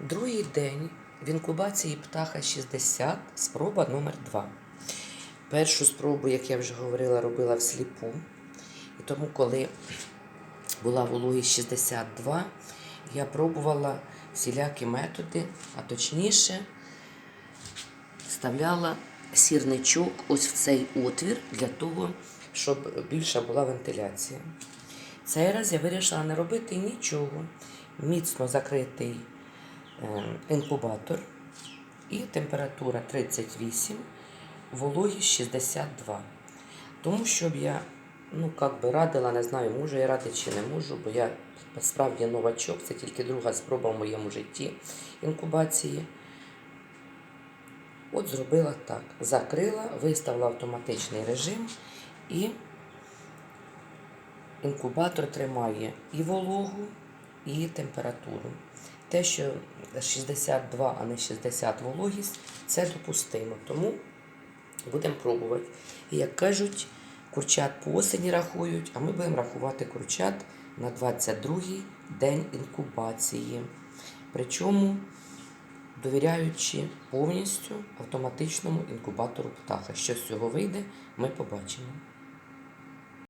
Другий день в інкубації птаха 60, спроба номер 2. Першу спробу, як я вже говорила, робила всліпу. І тому, коли була вологість 62, я пробувала всілякі методи, а точніше вставляла сірничок ось в цей отвір для того, щоб більша була вентиляція. Цей раз я вирішила не робити нічого. Міцно закритий інкубатор і температура 38, вологість 62. Тому щоб я ну, як би радила, не знаю, можу я радити чи не можу, бо я справді новачок, це тільки друга спроба в моєму житті інкубації. От зробила так. Закрила, виставила автоматичний режим і інкубатор тримає і вологу, і температуру. Те, що 62, а не 60 вологість, це допустимо. Тому будемо пробувати. І як кажуть, курчат по осені рахують, а ми будемо рахувати курчат на 22-й день інкубації. Причому довіряючи повністю автоматичному інкубатору птаха. Що з цього вийде, ми побачимо.